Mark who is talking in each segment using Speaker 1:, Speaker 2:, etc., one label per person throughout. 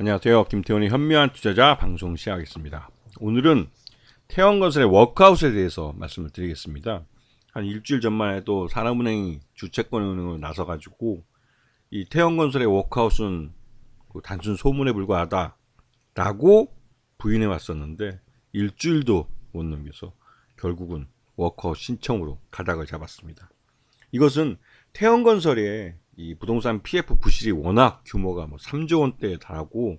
Speaker 1: 안녕하세요. 김태원의 현미한 투자자 방송 시작하겠습니다. 오늘은 태원건설의 워크아웃에 대해서 말씀을 드리겠습니다. 한 일주일 전만 해도 산업은행이 주채권은행으로 나서가지고 이 태원건설의 워크아웃은 그 단순 소문에 불과하다라고 부인해 왔었는데 일주일도 못 넘겨서 결국은 워크아웃 신청으로 가닥을 잡았습니다. 이것은 태원건설의 이 부동산 PF 부실이 워낙 규모가 뭐 3조 원대에 달하고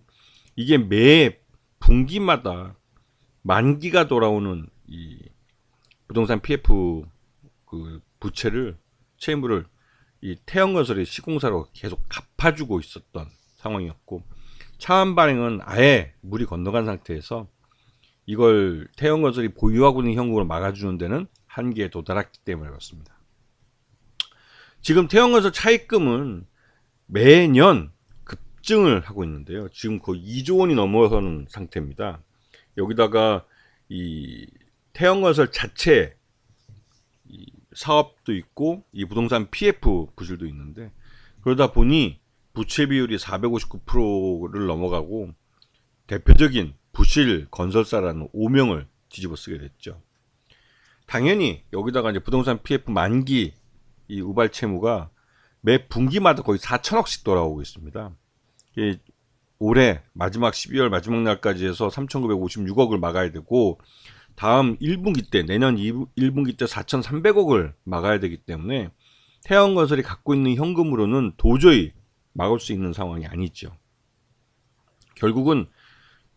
Speaker 1: 이게 매 분기마다 만기가 돌아오는 이 부동산 PF 그 부채를 채무를 이 태형건설의 시공사로 계속 갚아주고 있었던 상황이었고 차원 발행은 아예 물이 건너간 상태에서 이걸 태형건설이 보유하고 있는 현금으로 막아주는 데는 한계에 도달했기 때문에 그렇습니다. 지금 태형건설 차입금은 매년 급증을 하고 있는데요. 지금 거의 2조 원이 넘어서는 상태입니다. 여기다가 이 태형건설 자체 이 사업도 있고 이 부동산 PF 부실도 있는데 그러다 보니 부채 비율이 459%를 넘어가고 대표적인 부실 건설사라는 오명을 뒤집어 쓰게 됐죠. 당연히 여기다가 이제 부동산 PF 만기 이 우발 채무가 매 분기마다 거의 4천억씩 돌아오고 있습니다. 올해 마지막 12월 마지막 날까지 해서 3,956억을 막아야 되고 다음 1분기 때 내년 1분기 때 4,300억을 막아야 되기 때문에 태양건설이 갖고 있는 현금으로는 도저히 막을 수 있는 상황이 아니죠. 결국은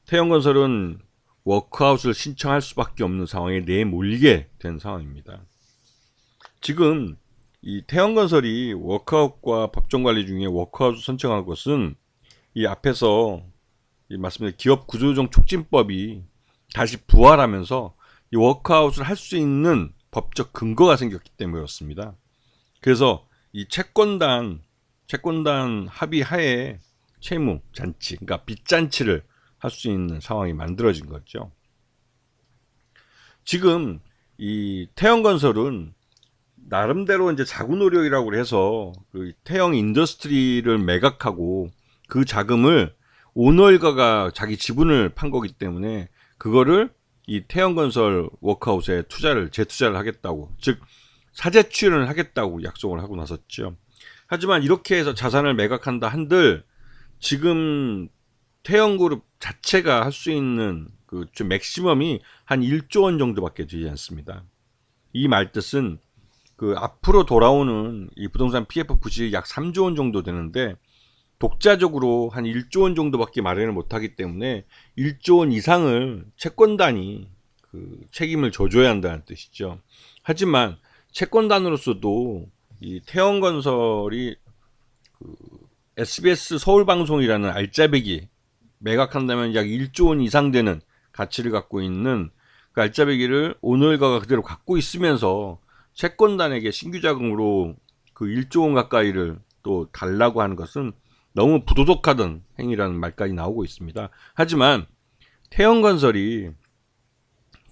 Speaker 1: 태양건설은 워크아웃을 신청할 수밖에 없는 상황에 내몰리게 된 상황입니다. 지금 이 태양건설이 워크아웃과 법정관리 중에 워크아웃을 선정한 것은 이 앞에서 이 말씀드린 기업 구조조정 촉진법이 다시 부활하면서 이 워크아웃을 할 수 있는 법적 근거가 생겼기 때문에 그렇습니다. 그래서 이 채권단 채권단 합의 하에 채무 잔치, 그러니까 빚 잔치를 할 수 있는 상황이 만들어진 거죠. 지금 이 태영건설은 나름대로 이제 자구 노력이라고 해서 그 태영 인더스트리를 매각하고 그 자금을 오너일가가 자기 지분을 판 거기 때문에 그거를 이 태영건설 워크아웃에 투자를 재투자를 하겠다고 즉 사재 출연을 하겠다고 약속을 하고 나섰죠. 하지만 이렇게 해서 자산을 매각한다 한들 지금 태영그룹 자체가 할 수 있는 그 좀 맥시멈이 한 1조 원 정도밖에 되지 않습니다. 이 말뜻은 그 앞으로 돌아오는 이 부동산 PF 부실이 약 3조 원 정도 되는데 독자적으로 한 1조 원 정도밖에 마련을 못하기 때문에 1조 원 이상을 채권단이 그 책임을 져줘야 한다는 뜻이죠. 하지만 채권단으로서도 이 태원건설이 그 SBS 서울방송이라는 알짜배기 매각한다면 약 1조 원 이상 되는 가치를 갖고 있는 그 알짜배기를 오늘가가 그대로 갖고 있으면서 채권단에게 신규 자금으로 그 1조 원 가까이를 또 달라고 하는 것은 너무 부도덕하던 행위라는 말까지 나오고 있습니다. 하지만 태영건설이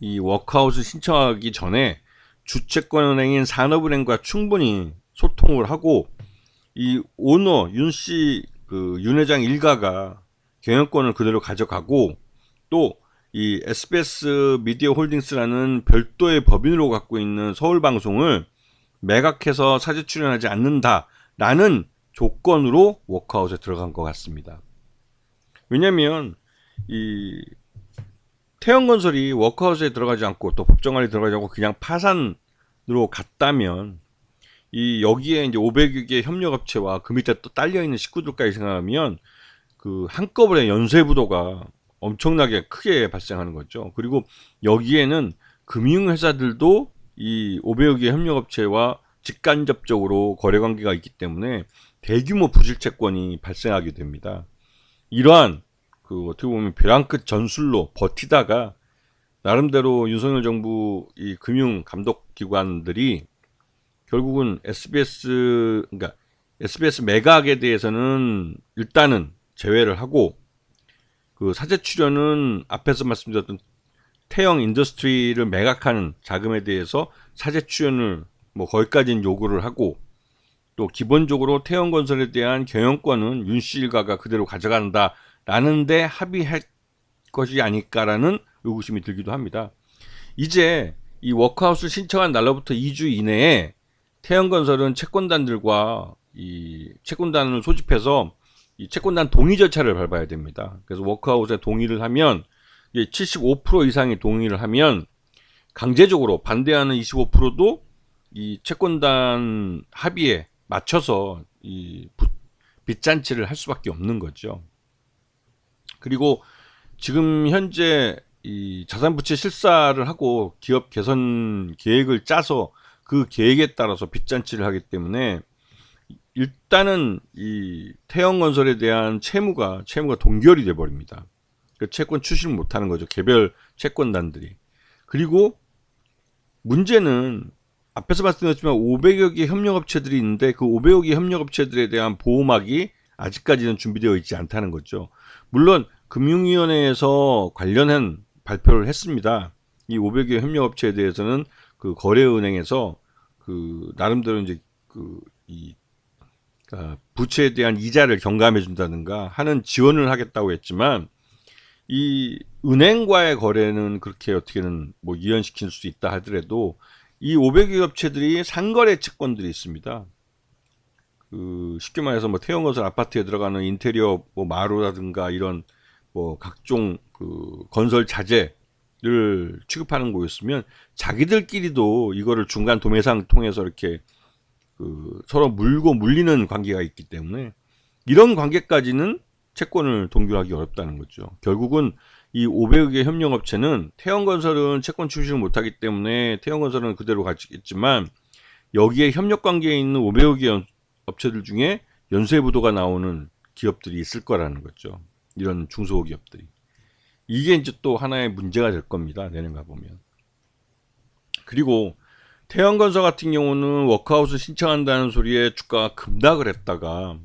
Speaker 1: 이 워크아웃을 신청하기 전에 주채권은행인 산업은행과 충분히 소통을 하고 이 오너 윤 씨 그 윤 회장 일가가 경영권을 그대로 가져가고 또 이 SBS 미디어 홀딩스라는 별도의 법인으로 갖고 있는 서울 방송을 매각해서 사제 출연하지 않는다라는 조건으로 워크아웃에 들어간 것 같습니다. 왜냐하면 이 태영건설이 워크아웃에 들어가지 않고 또 법정관리 들어가지 않고 그냥 파산으로 갔다면 이 여기에 이제 500여 개 협력업체와 그 밑에 또 딸려 있는 식구들까지 생각하면 그 한꺼번에 연쇄 부도가 엄청나게 크게 발생하는 거죠. 그리고 여기에는 금융회사들도 이 500여 개 협력업체와 직간접적으로 거래 관계가 있기 때문에 대규모 부실 채권이 발생하게 됩니다. 이러한 그 어떻게 보면 벼랑 끝 전술로 버티다가 나름대로 윤석열 정부 이 금융 감독 기관들이 결국은 SBS 그러니까 SBS 매각에 대해서는 일단은 제외를 하고 그 사제 출연은 앞에서 말씀드렸던 태형 인더스트리를 매각하는 자금에 대해서 사제 출연을 뭐 거기까지는 요구를 하고 또 기본적으로 태형 건설에 대한 경영권은 윤씨 일가가 그대로 가져간다라는 라는데 합의할 것이 아닐까라는 의구심이 들기도 합니다. 이제 이 워크아웃을 신청한 날로부터 2주 이내에 태형건설은 채권단들과 이 채권단을 소집해서 이 채권단 동의 절차를 밟아야 됩니다. 그래서 워크아웃에 동의를 하면 75% 이상이 동의를 하면 강제적으로 반대하는 25%도 이 채권단 합의에 맞춰서 이 빚잔치를 할 수밖에 없는 거죠. 그리고 지금 현재 이 자산부채 실사를 하고 기업 개선 계획을 짜서 그 계획에 따라서 빚잔치를 하기 때문에 일단은 이 태형건설에 대한 채무가 채무가 동결이 돼 버립니다. 그 채권 출시를 못하는 거죠. 개별 채권단들이. 그리고 문제는 앞에서 말씀드렸지만 500여 개 협력업체들이 있는데 그 500여 개 협력업체들에 대한 보호막이 아직까지는 준비되어 있지 않다는 거죠. 물론 금융위원회에서 관련한 발표를 했습니다. 이 500개 협력업체에 대해서는 그 거래은행에서 그 나름대로 이제 그이 아, 부채에 대한 이자를 경감해 준다든가 하는 지원을 하겠다고 했지만 이 은행과의 거래는 그렇게 어떻게는 뭐 이연시킬 수 있다 하더라도 이 500여 업체들이 상거래 채권들이 있습니다. 그 쉽게 말해서 뭐 태형건설 아파트에 들어가는 인테리어 뭐 마루라든가 이런 뭐 각종 그 건설 자재를 취급하는 거였으면 자기들끼리도 이거를 중간 도매상 통해서 이렇게 그 서로 물고 물리는 관계가 있기 때문에 이런 관계까지는 채권을 동결하기 어렵다는 거죠. 결국은 이 500여 개 협력업체는 태형건설은 채권 출시를 못하기 때문에 태형건설은 그대로 가지겠지만 여기에 협력 관계에 있는 500여 개 업체들 중에 연쇄부도가 나오는 기업들이 있을 거라는 거죠. 이런 중소기업들이. 이게 이제 또 하나의 문제가 될 겁니다. 내년가 보면. 그리고 태형건설 같은 경우는 워크아웃을 신청한다는 소리에 주가가 급락을 했다가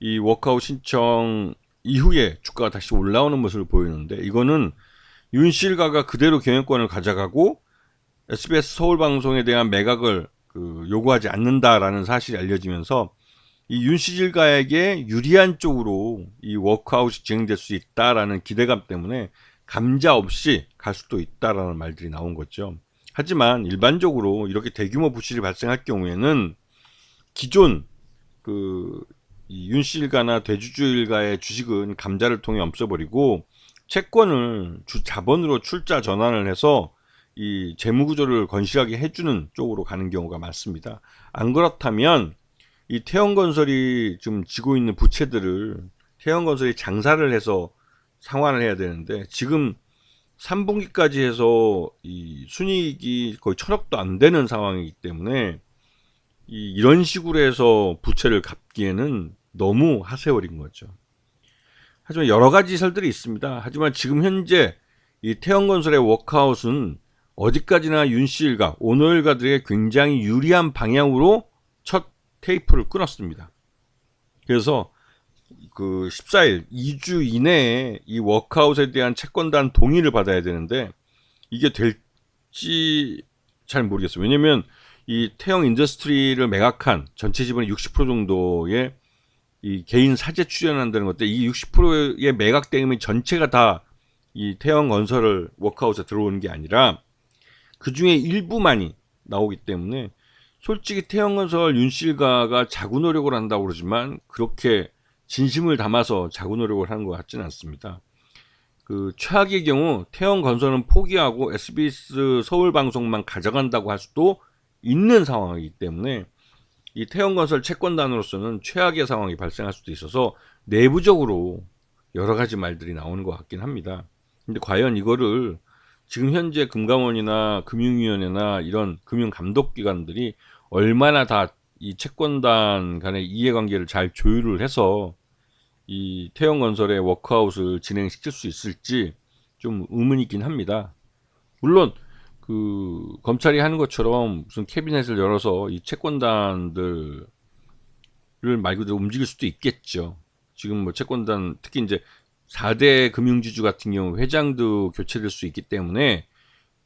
Speaker 1: 이 워크아웃 신청 이후에 주가가 다시 올라오는 모습을 보이는데 이거는 윤실가가 그대로 경영권을 가져가고 SBS 서울 방송에 대한 매각을 그 요구하지 않는다라는 사실이 알려지면서 이 윤시질가에게 유리한 쪽으로 이 워크아웃이 진행될 수 있다라는 기대감 때문에 감자 없이 갈 수도 있다라는 말들이 나온 거죠. 하지만 일반적으로 이렇게 대규모 부실이 발생할 경우에는 기존 그 윤씨 일가나 대주주 일가의 주식은 감자를 통해 없어버리고 채권을 주 자본으로 출자 전환을 해서 이 재무 구조를 건실하게 해주는 쪽으로 가는 경우가 많습니다. 안 그렇다면 이 태형건설이 지금 지고 있는 부채들을 태형건설이 장사를 해서 상환을 해야 되는데 지금 3분기까지 해서 이 순이익이 거의 천억도 안 되는 상황이기 때문에 이 이런 식으로 해서 부채를 갚기에는 너무 하세월인 거죠. 하지만 여러 가지 설들이 있습니다. 하지만 지금 현재 이 태형건설의 워크아웃은 어디까지나 윤씨 일가, 오너 일가들에게 굉장히 유리한 방향으로 첫 테이프를 끊었습니다. 그래서 그 14일, 2주 이내에 이 워크아웃에 대한 채권단 동의를 받아야 되는데 이게 될지 잘 모르겠어요. 왜냐면 이 태형 인더스트리를 매각한 전체 지분의 60% 정도의 이 개인 사재 출연한다는 것들 이 60%의 매각 대금이 전체가 다 이 태형 건설을 워크아웃에 들어오는 게 아니라 그 중에 일부만이 나오기 때문에 솔직히 태형 건설 윤실가가 자구 노력을 한다고 그러지만 그렇게 진심을 담아서 자구 노력을 하는 것 같지는 않습니다. 그 최악의 경우 태형 건설은 포기하고 SBS 서울 방송만 가져간다고 할 수도 있는 상황이기 때문에 이 태형 건설 채권단으로서는 최악의 상황이 발생할 수도 있어서 내부적으로 여러 가지 말들이 나오는 것 같긴 합니다. 근데 과연 이거를 지금 현재 금감원이나 금융위원회나 이런 금융감독기관들이 얼마나 다 이 채권단 간의 이해관계를 잘 조율을 해서 이 태형건설의 워크아웃을 진행시킬 수 있을지 좀 의문이 있긴 합니다. 물론 그 검찰이 하는 것처럼 무슨 캐비넷을 열어서 이 채권단들을 말 그대로 움직일 수도 있겠죠. 지금 뭐 채권단 특히 이제 4대 금융지주 같은 경우 회장도 교체될 수 있기 때문에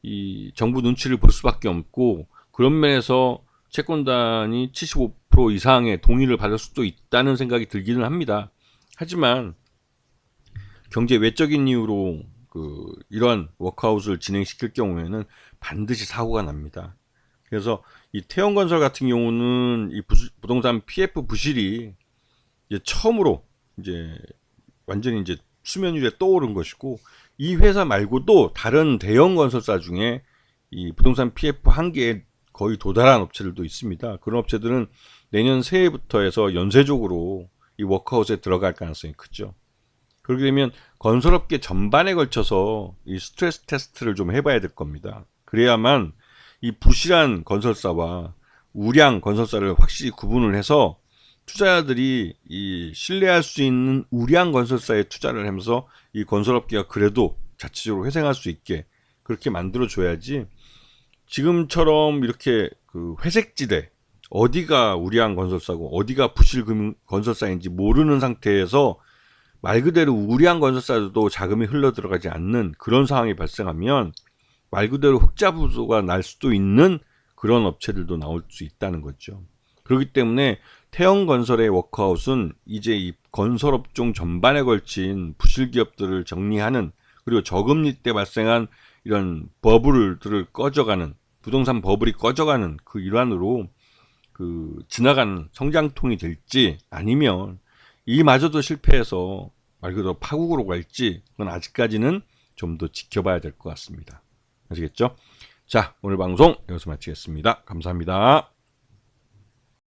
Speaker 1: 이 정부 눈치를 볼 수밖에 없고 그런 면에서 채권단이 75% 이상의 동의를 받을 수도 있다는 생각이 들기는 합니다. 하지만 경제 외적인 이유로 그 이러한 워크아웃을 진행시킬 경우에는 반드시 사고가 납니다. 그래서 이 태형건설 같은 경우는 이 부수- 부동산 PF 부실이 이제 처음으로 이제 완전히 이제 수면 위에 떠오른 것이고 이 회사 말고도 다른 대형 건설사 중에 이 부동산 PF 한계에 거의 도달한 업체들도 있습니다. 그런 업체들은 내년 새해부터 해서 연쇄적으로 이 워크아웃에 들어갈 가능성이 크죠. 그렇게 되면 건설업계 전반에 걸쳐서 이 스트레스 테스트를 좀 해봐야 될 겁니다. 그래야만 이 부실한 건설사와 우량 건설사를 확실히 구분을 해서 투자자들이 이 신뢰할 수 있는 우량 건설사에 투자를 하면서 이 건설업계가 그래도 자체적으로 회생할 수 있게 그렇게 만들어 줘야지 지금처럼 이렇게 그 회색지대 어디가 우량 건설사고 어디가 부실 금 건설사인지 모르는 상태에서 말 그대로 우량 건설사도 자금이 흘러 들어가지 않는 그런 상황이 발생하면 말 그대로 흑자 부도가 날 수도 있는 그런 업체들도 나올 수 있다는 거죠. 그렇기 때문에 태형 건설의 워크아웃은 이제 이 건설업종 전반에 걸친 부실 기업들을 정리하는 그리고 저금리 때 발생한 이런 버블들을 꺼져가는 부동산 버블이 꺼져가는 그 일환으로 그 지나가는 성장통이 될지 아니면 이마저도 실패해서 말 그대로 파국으로 갈지 그건 아직까지는 좀 더 지켜봐야 될 것 같습니다. 아시겠죠? 자, 오늘 방송 여기서 마치겠습니다. 감사합니다.